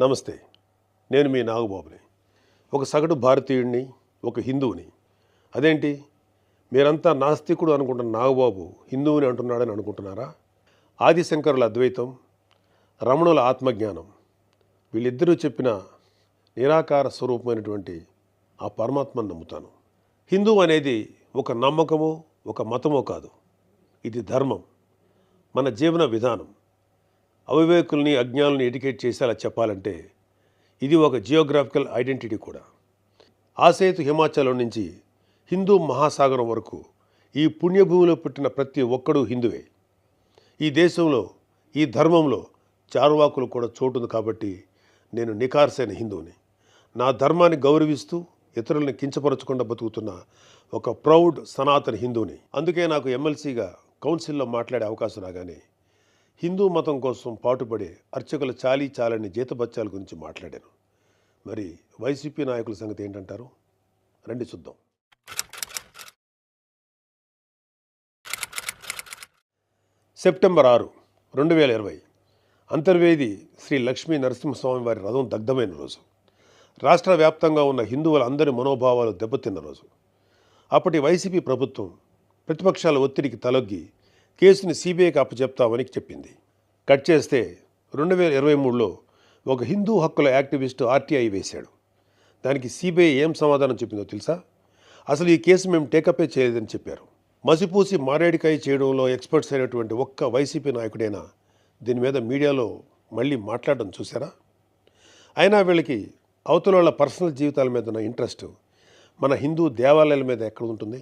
నమస్తే నేను మీ నాగబాబుని. ఒక సగటు భారతీయుడిని ఒక హిందువుని. అదేంటి? మీరంతా నాస్తికుడు అనుకుంటున్న నాగబాబు హిందువుని అంటున్నాడని అనుకుంటున్నారా? ఆదిశంకరుల అద్వైతం రమణుల ఆత్మజ్ఞానం. వీళ్ళిద్దరూ చెప్పిన నిరాకార స్వరూపమైనటువంటి ఆ పరమాత్మను నమ్ముతాను. హిందువు అనేది ఒక నమ్మకమో ఒక మతమో కాదు. ఇది ధర్మం. మన జీవన విధానం. అవివేకుల్ని అజ్ఞానుల్ని ఎడ్యుకేట్ చేసేలా చెప్పాలంటే ఇది ఒక జియోగ్రాఫికల్ ఐడెంటిటీ కూడా. ఆసేతు హిమాచలం నుంచి హిందూ మహాసాగరం వరకు ఈ పుణ్యభూమిలో పుట్టిన ప్రతి ఒక్కడూ హిందువే. ఈ దేశంలో ఈ ధర్మంలో చారువాకులు కూడా చోటుంది కాబట్టి నేను నికార్సైన హిందువుని. నా ధర్మాన్ని గౌరవిస్తూ ఇతరులను కించపరచకుండా బతుకుతున్న ఒక ప్రౌడ్ సనాతన హిందువుని. అందుకే నాకు ఎమ్మెల్సీగా కౌన్సిల్లో మాట్లాడే అవకాశం రాగానే హిందూ మతం కోసం పాటుపడే అర్చకుల చాలీ చాలని జీతబత్యాల గురించి మాట్లాడాను. మరి వైసీపీ నాయకుల సంగతి ఏంటంటారు? రండి చూద్దాం. సెప్టెంబర్ ఆరు రెండు వేల ఇరవై. అంతర్వేది శ్రీ లక్ష్మీ నరసింహస్వామి వారి రథం దగ్ధమైన రోజు. రాష్ట్ర వ్యాప్తంగా ఉన్న హిందువుల అందరి మనోభావాలు దెబ్బతిన్న రోజు. అప్పటి వైసీపీ ప్రభుత్వం ప్రతిపక్షాల ఒత్తిడికి తలొగ్గి కేసుని సిబిఐకి అప్పచెప్తామని చెప్పింది. కట్ చేస్తే రెండు వేల ఇరవై మూడులో ఒక హిందూ హక్కుల యాక్టివిస్టు ఆర్టీఐ వేశాడు. దానికి సిబిఐ ఏం సమాధానం చెప్పిందో తెలుసా? అసలు ఈ కేసు మేము టేకపే చేయలేదని చెప్పారు. మసిపూసి మారేడికాయ చేయడంలో ఎక్స్పర్ట్స్ అయినటువంటి ఒక్క వైసీపీ నాయకుడైనా దీని మీద మీడియాలో మళ్ళీ మాట్లాడడం చూసారా అయినా వీళ్ళకి అవతల వాళ్ళ పర్సనల్ జీవితాల మీద ఉన్న ఇంట్రెస్ట్ మన హిందూ దేవాలయాల మీద ఎక్కడ ఉంటుంది?